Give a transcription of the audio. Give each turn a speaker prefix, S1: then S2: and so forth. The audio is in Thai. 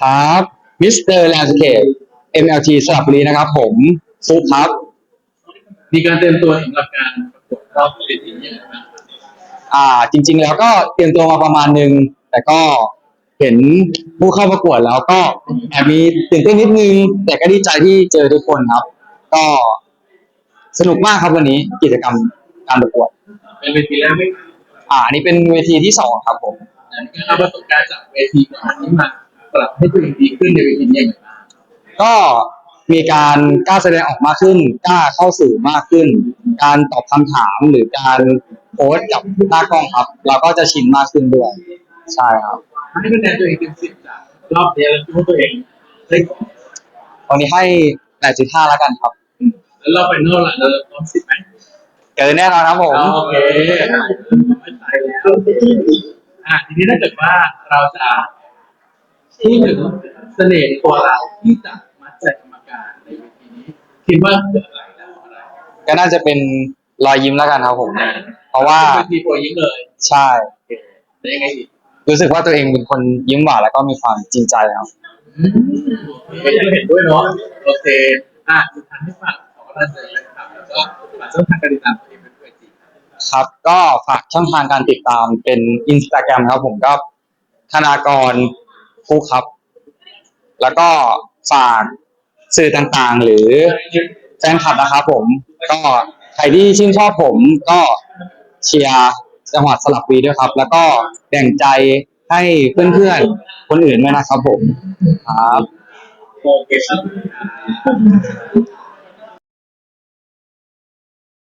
S1: ครับมิสเตอร์แลนด์สเคป MLT สระบุรีนะครับ ผมฟุกครับ
S2: มีการเตรียมตัวสำหรับการประกวดรอบเวทีนี้นะครับ
S1: อ่า จริง ๆ แล้วก็เตรียมตัวมาประมาณนึง แต่ก็เห็นผู้เข้าประกวดแล้วก็แอบมีตื่นเต้นนิดนึง แต่ก็ดีใจที่เจอทุกคนครับ ก็สนุกมากครับวันนี้กิจกรรมการประกวด
S2: เป็นเวทีแรกไหม
S1: อ่าอันนี้เป็นเวทีที่สองครับผม
S2: ก็เอาประสบการณ์จากเวทีก่อนนี้มา ปรับให้ตัวเองดีขึ้นในเวทีนี้ยังไงบ้าง
S1: ก็มีการกล้าแสดงออกมากขึ้น กล้าเข้าสู่มากขึ้น การตอบคำถามหรือการโพสต์กับหน้ากล้องครับ เราก็จะชินมากขึ้นด้วย ใช่ครับ
S2: ให้คะแนนตัวเองเต็มสิบจากรอบนี้แล้วคิดว่าตัวเองเฮ้ย
S1: วันนี้ให้8.5แล้วกันครับ
S2: แล้วรอบไปนอกล่ะเราพร้อมสิบไหม
S1: เกินแน่นอนครับผม
S2: โอเคไม่ตายแล้วอะทีนี้ถ้าเกิดว่าเราจะ พูดถึงเสน่ห์ตัวเราที่จะมัดใจกรรมการในเวทีนี้คิดว่าเกิดอะไรแล้วอะไร
S1: ก็น่าจะเป็นรอยยิ้มแล้วกันครับผม เพราะว่า
S2: เวทีโปรยิ้มเลย
S1: ใช่
S2: แล้วยังไงอีก
S1: รู้สึกว่าตัวเองเป็นคนยิ้มหวานแล้วก็มีความจริงใจครับ
S2: อืมโอเคเห็นด้วยเนาะโอเคอะสุดท้ายให้ฝากขอกำลังใจนะครับแล้วก็ฝากช่องทางการติดตามตัวเองเป็นด้วยจริง
S1: ครับ ก็ฝากช่องทางการติดตามเป็นอินสตาแกรมครับผมก็ธนากร ฟุกครับ แล้วก็ฝากสื่อต่างๆ หรือแฟนคลับนะครับผม ก็ใครที่ชื่นชอบผมก็เชียร์จังหวัดสลับวีด้วยครับ แล้วก็แบ่งใจให้เพื่อนๆ คนอื่นด้วยนะครับผม ครับ
S2: โอเคครับ